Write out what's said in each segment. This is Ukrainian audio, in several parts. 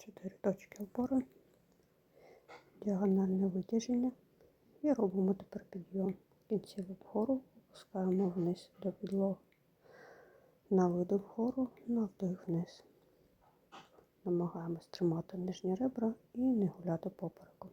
4 точки опори, діагональне витяження і робимо тепер підйом. Кінцівку вгору опускаємо вниз до підлоги. На видих вгору, на вдих вниз. Намагаємось тримати нижні ребра і не гуляти попереком.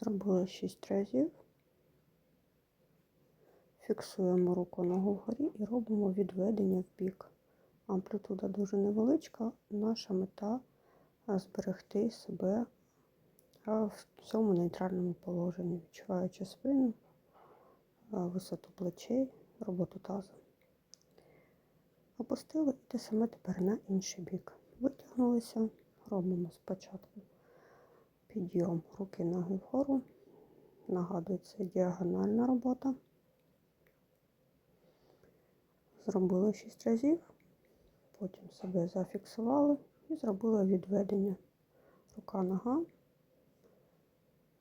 Зробили 6 разів. Фіксуємо руку ногу вгорі і робимо відведення в бік. Амплітуда дуже невеличка. Наша мета зберегти себе в цьому нейтральному положенні, відчуваючи спину, висоту плечей, роботу тазу. Опустили і те саме тепер на інший бік. Витягнулися, робимо спочатку підйом руки ноги вгору. Нагадую, це діагональна робота. Зробили 6 разів, потім себе зафіксували і зробили відведення. Рука нога.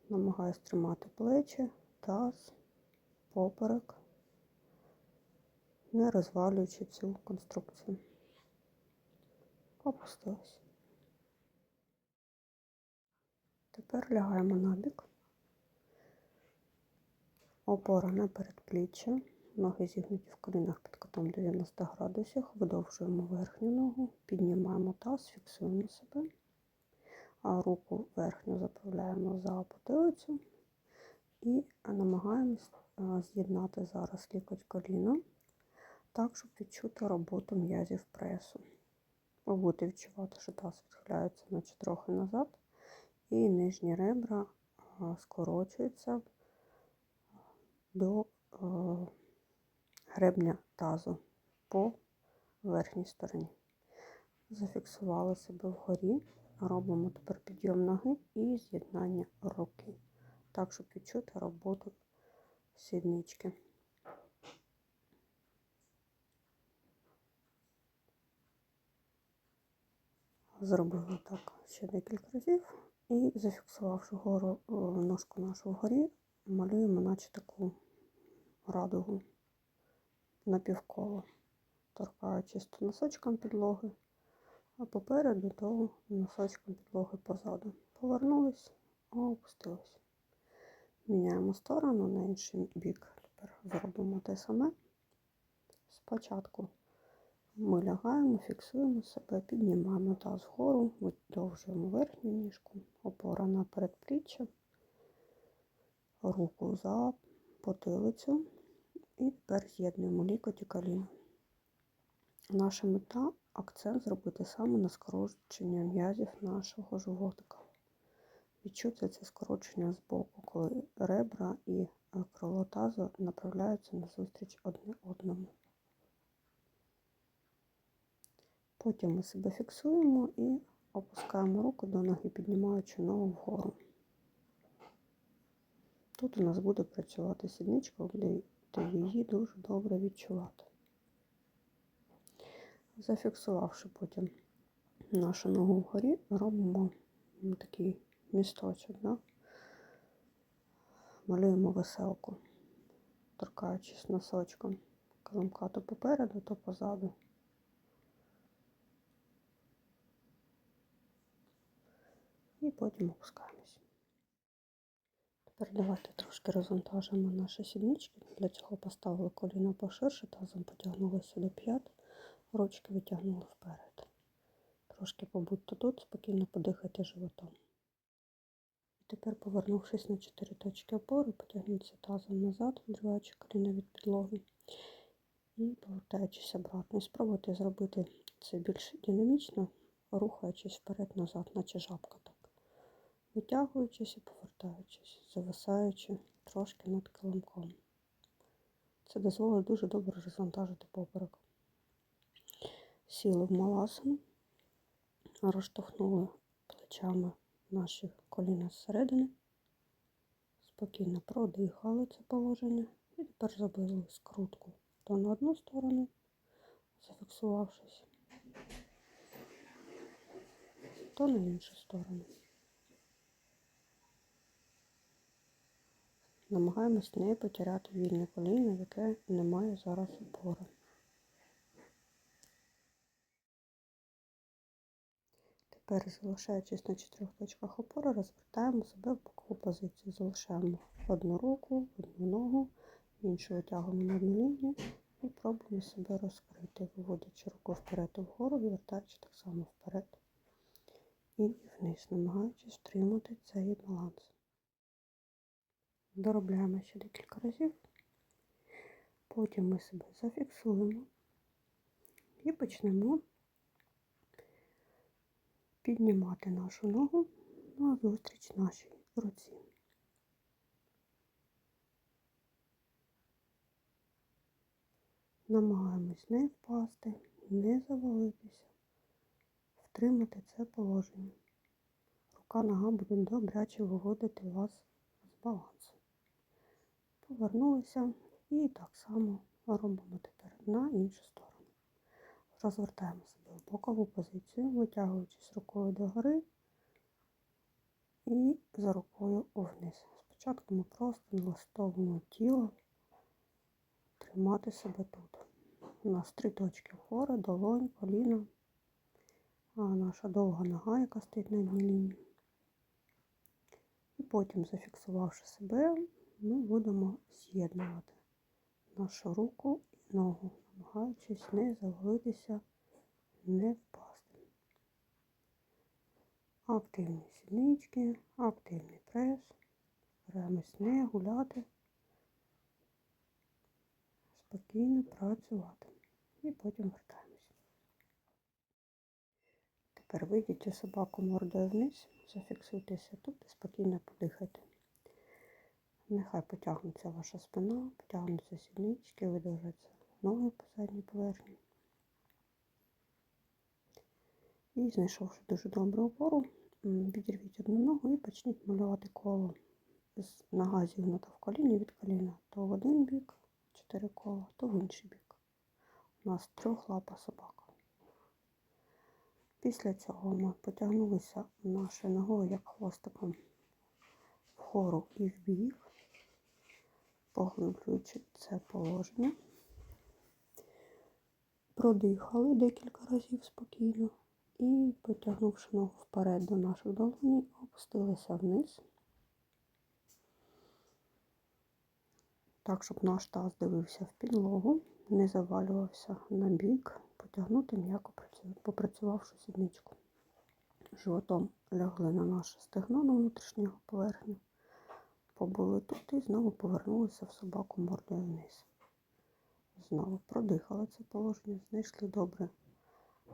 Намагаюсь тримати плечі, таз, поперек, не розвалюючи цю конструкцію. Опустилась. Тепер лягаємо на бік. Опора на передпліччя. Ноги зігнуті в колінах під кутом 90 градусів. Видовжуємо верхню ногу, піднімаємо таз, фіксуємо себе. А руку верхню заправляємо за потилицю і намагаємось з'єднати зараз лікоть коліна, так, щоб відчути роботу м'язів пресу. Ви будете відчувати, що таз відхиляється наче трохи назад, і нижні ребра скорочуються до гребня тазу по верхній стороні. Зафіксували себе вгорі. Робимо тепер підйом ноги і з'єднання руки, так, щоб відчути роботу сіднички. Зробили так ще декілька разів і зафіксувавши гору ножку нашу вгорі, малюємо наче таку радугу напівколо, торкаючись то носочком підлоги, а попереду то носочком підлоги позаду. Повернулись, опустились. Міняємо сторону на інший бік. Тепер зробимо те саме. Спочатку ми лягаємо, фіксуємо себе, піднімаємо таз вгору, видовжуємо верхню ніжку, опора на передпліччя, руку за потилицю. І тепер з'єднуємо лікоть і коліно. Наша мета акцент зробити саме на скорочення м'язів нашого животика. Відчути це скорочення з боку, коли ребра і крило тазу направляються назустріч одне одному. Потім ми себе фіксуємо і опускаємо руку до ноги, піднімаючи ногу вгору. Тут у нас буде працювати сідничка, то її дуже добре відчувати. Зафіксувавши потім нашу ногу вгорі, робимо такий місточок, да? малюємо веселку, торкаючись носочком килимка то попереду, то позаду. І потім опускаємось. Тепер давайте трошки розвантажимо наші сіднички. Для цього поставили коліна поширше, тазом потягнулися до п'ят, ручки витягнули вперед. Трошки побудьте тут, спокійно подихайте животом. І тепер, повернувшись на 4 точки опори, потягніться тазом назад, відриваючи коліна від підлоги. І повертаючись обратно. І спробуйте зробити це більш динамічно, рухаючись вперед-назад, наче жабка витягуючись і повертаючись, зависаючи трошки над килимком. Це дозволить дуже добре розвантажити поперек. Сіли в маласану, розштовхнули плечами наші коліна зсередини, спокійно продихали це положення і тепер зробили скрутку то на одну сторону, зафіксувавшись, то на іншу сторону. Намагаємось не потеряти вільне коліно, яке не має зараз опори. Тепер, залишаючись на чотирьох точках опори, розвертаємо себе в бокову позицію. Залишаємо одну руку, одну ногу, іншу витягуємо на одну лінію і пробуємо себе розкрити, виводячи руку вперед і вгору, вертаючи так само вперед і вниз, намагаючись втримати цей баланс. Доробляємо ще декілька разів. Потім ми себе зафіксуємо і почнемо піднімати нашу ногу на зустріч нашій руці. Намагаємось не впасти, не завалитися, втримати це положення. Рука нога буде добряче виводити вас з балансу. Повернулися і так само робимо тепер на іншу сторону. Розвертаємо себе в бокову позицію, витягуючись рукою догори і за рукою вниз. Спочатку ми просто налаштовуємо тіло тримати себе тут. У нас три точки опори, долонь, коліна, а наша довга нога, яка стоїть на одній лінії. І потім, зафіксувавши себе, ми будемо з'єднувати нашу руку і ногу, намагаючись не завалитися, не впасти. Активні сіднички, активний прес. Стараємось не гуляти, спокійно працювати. І потім вертаємось. Тепер вийдіть собаку мордою вниз, зафіксуйтеся тут і спокійно подихайте. Нехай потягнеться ваша спина, потягнуться сіднички, видовжаться ноги по задній поверхні. І знайшовши дуже добру опору, відірвіть одну ногу і почніть малювати коло. Нога зігнута в коліні від коліна то в один бік, чотири кола, то в інший бік. У нас трьохлапа собака. Після цього ми потягнулися нашою ногою як хвостиком вгору і вбік, поглиблюючи це положення. Продихали декілька разів спокійно і, потягнувши ногу вперед до наших долоній, опустилися вниз. Так, щоб наш таз дивився в підлогу, не завалювався на бік, потягнути м'яко попрацювавши сідничку. Животом лягли на наше стегно на внутрішню поверхню, побули тут і знову повернулися в собаку мордою вниз. Знову продихали це положення, знайшли добре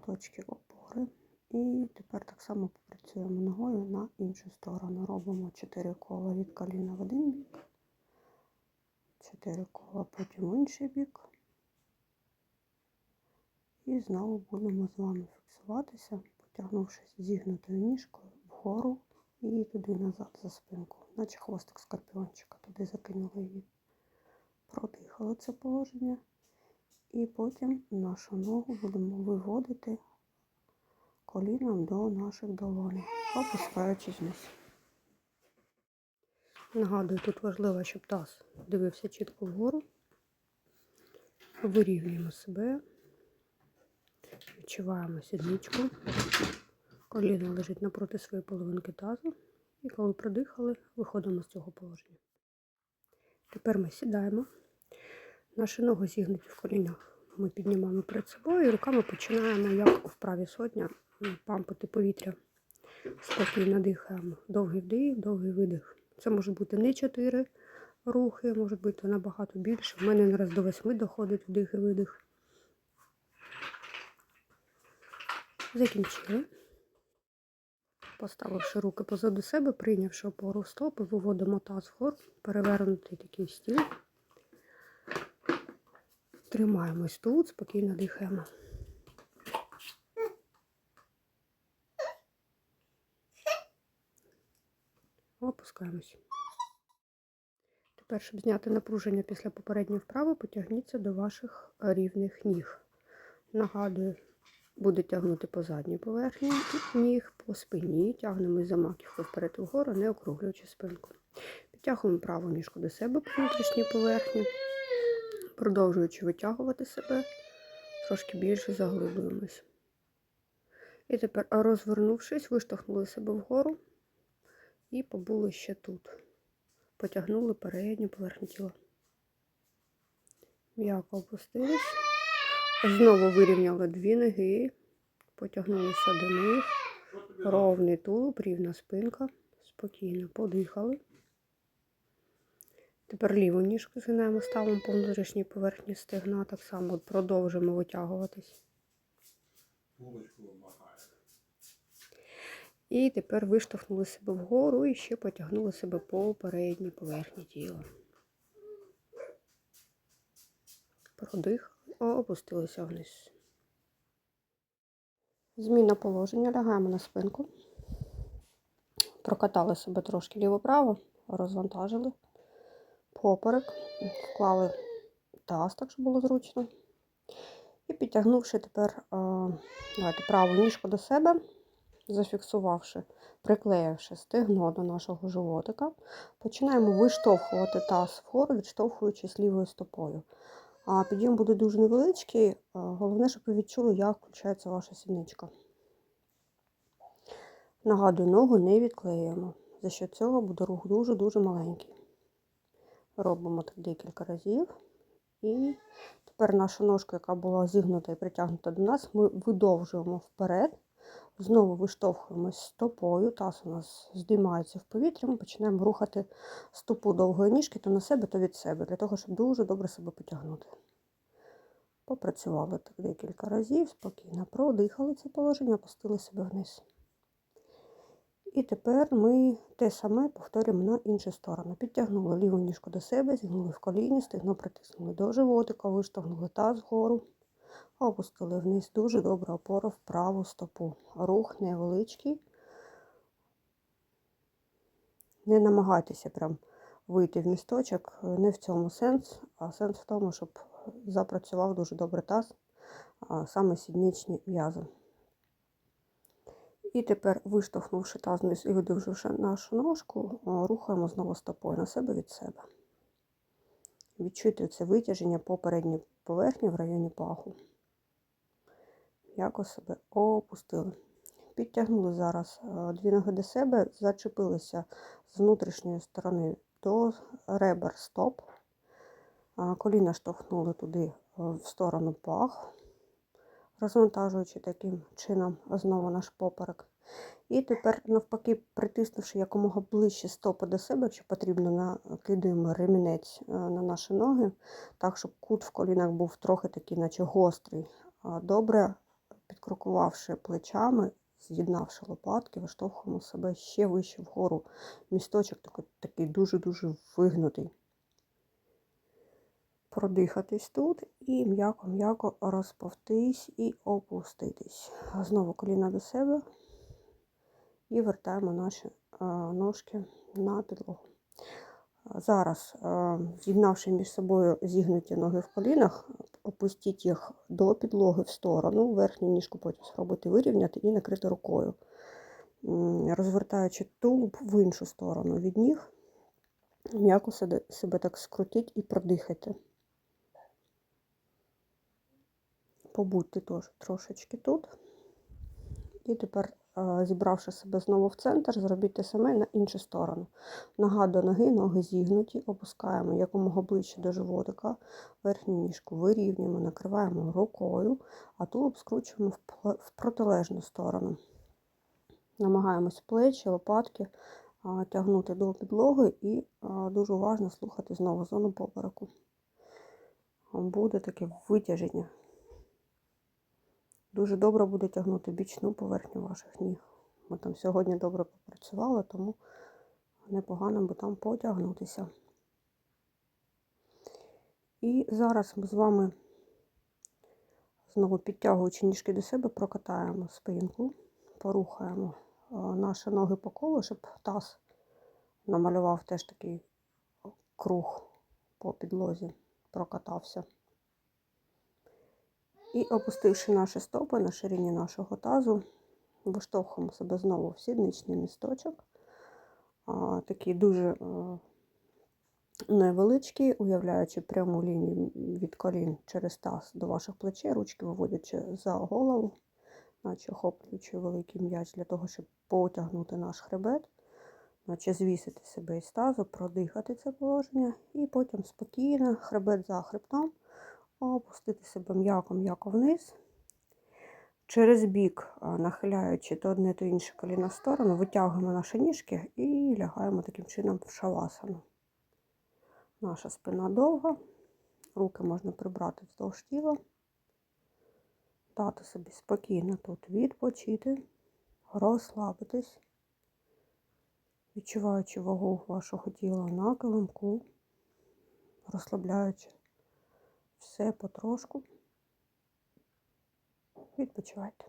точки опори. І тепер так само попрацюємо ногою на іншу сторону. Робимо 4 кола від коліна в один бік, 4 кола потім в інший бік. І знову будемо з вами фіксуватися, потягнувшись зігнутою ніжкою вгору і туди назад за спинку, наче хвостик скорпіончика, туди закинули її. Продихали це положення. І потім нашу ногу будемо виводити коліном до наших долоней, опускаючись вниз. Нагадую, тут важливо, щоб таз дивився чітко вгору. Вирівнюємо себе, відчуваємо сідничку. Коліно лежить напроти своєї половинки тазу. І коли продихали, виходимо з цього положення. Тепер ми сідаємо. Наші ноги зігнуті в колінах. Ми піднімаємо перед собою і руками починаємо, як у вправі сотня, пампити повітря. Спокійно дихаємо. Довгий вдих, довгий видих. Це може бути не 4 рухи, може бути набагато більше. У мене раз до 8 доходить вдих і видих. Закінчили. Поставивши руки позаду себе, прийнявши опору стопи, виводимо таз вгору, перевернутий такий стіл. Тримаємось тут, спокійно дихаємо. Опускаємось. Тепер, щоб зняти напруження після попередньої вправи, потягніться до ваших рівних ніг. Нагадую, буде тягнути по задній поверхні ніг, по спині. Тягнемо за маківку вперед вгору, не округлюючи спинку. Підтягуємо праву ніжку до себе по внутрішній поверхні. Продовжуючи витягувати себе, трошки більше заглиблюємось. І тепер, розвернувшись, виштовхнули себе вгору і побули ще тут. Потягнули передню поверхню тіла. М'яко опустились. Знову вирівняли дві ноги, потягнулися до них. Ровний тулуб, рівна спинка. Спокійно подихали. Тепер ліву ніжку згинаємо, ставимо по внутрішній поверхні стегна. Так само от продовжуємо витягуватись. І тепер виштовхнули себе вгору і ще потягнули себе по передній поверхні тіла. Опустилися вниз. Зміна положення. Лягаємо на спинку. Прокатали себе трошки ліво-право, розвантажили поперек, вклали таз, так щоб було зручно. І підтягнувши тепер е, давайте, праву ніжку до себе, зафіксувавши, приклеївши стегно до нашого животика, починаємо виштовхувати таз вгору, відштовхуючись лівою стопою. А підйом буде дуже невеличкий, е, головне, щоб ви відчули, як включається ваша сідничка. Нагадую, ногу не відклеюємо. За що цього буде рух дуже-дуже маленький. Робимо так декілька разів. І тепер нашу ножку, яка була зігнута і притягнута до нас, ми видовжуємо вперед. Знову виштовхуємось стопою, таз у нас здіймається в повітря, ми починаємо рухати стопу довгої ніжки то на себе, то від себе, для того, щоб дуже добре себе потягнути. Попрацювали так декілька разів, спокійно продихали це положення, опустили себе вниз. І тепер ми те саме повторюємо на іншу сторону. Підтягнули ліву ніжку до себе, зігнули в коліні, стегно притиснули до животика, виштовхнули таз вгору, опустили вниз. Дуже добра опора в праву стопу. Рух невеличкий. Не намагайтеся прям вийти в місточок. Не в цьому сенс, а сенс в тому, щоб запрацював дуже добре таз, саме сідничні м'язи. І тепер, виштовхнувши таз вниз і видовживши нашу ножку, рухаємо знову стопою на себе від себе. Відчуйте це витяження по передній поверхні в районі паху. М'яко себе опустили. Підтягнули зараз дві ноги до себе, зачепилися з внутрішньої сторони до ребер стоп. Коліна штовхнули туди в сторону пах розвантажуючи таким чином знову наш поперек. І тепер, навпаки, притиснувши якомога ближче стопи до себе, якщо потрібно, накидаємо ремінець е, на наші ноги, так, щоб кут в колінах був трохи такий, наче гострий. Добре підкрокувавши плечами, з'єднавши лопатки, виштовхуємо себе ще вище вгору. Місточок такий дуже-дуже вигнутий продихатись тут і м'яко-м'яко розповтись і опуститись. Знову коліна до себе і вертаємо наші ножки на підлогу. Зараз, з'єднавши між собою зігнуті ноги в колінах, опустіть їх до підлоги в сторону, верхню ніжку потім спробуйте вирівняти і накрити рукою, розвертаючи тулуб в іншу сторону від ніг, м'яко себе так скрутіть і продихайте. побудьте теж трошечки тут. І тепер, зібравши себе знову в центр, зробіть саме на іншу сторону. Нога до ноги, ноги зігнуті, опускаємо якомога ближче до животика, верхню ніжку вирівнюємо, накриваємо рукою, а тулуб скручуємо в протилежну сторону. Намагаємось плечі, лопатки тягнути до підлоги і дуже уважно слухати знову зону попереку. Буде таке витяження. Дуже добре буде тягнути бічну поверхню ваших ніг. Ми там сьогодні добре попрацювали, тому непогано би там потягнутися. І зараз ми з вами, знову підтягуючи ніжки до себе, прокатаємо спинку, порухаємо наші ноги по колу, щоб таз намалював теж такий круг по підлозі, прокатався. І опустивши наші стопи на ширині нашого тазу, виштовхуємо себе знову в сідничний місточок. Такий дуже невеличкий, уявляючи пряму лінію від колін через таз до ваших плечей, ручки виводячи за голову. наче охоплюючи великий м'яч для того, щоб потягнути наш хребет, наче звісити себе із тазу, продихати це положення, і потім спокійно, хребет за хребтом, опустити себе м'яко-м'яко вниз. Через бік, нахиляючи то одне, то інше коліно в сторону, витягуємо наші ніжки і лягаємо таким чином в шавасану. Наша спина довга, руки можна прибрати вздовж тіла, дати собі спокійно тут відпочити, розслабитись, відчуваючи вагу вашого тіла на килимку, розслабляючи все потрошку. Відпочивайте.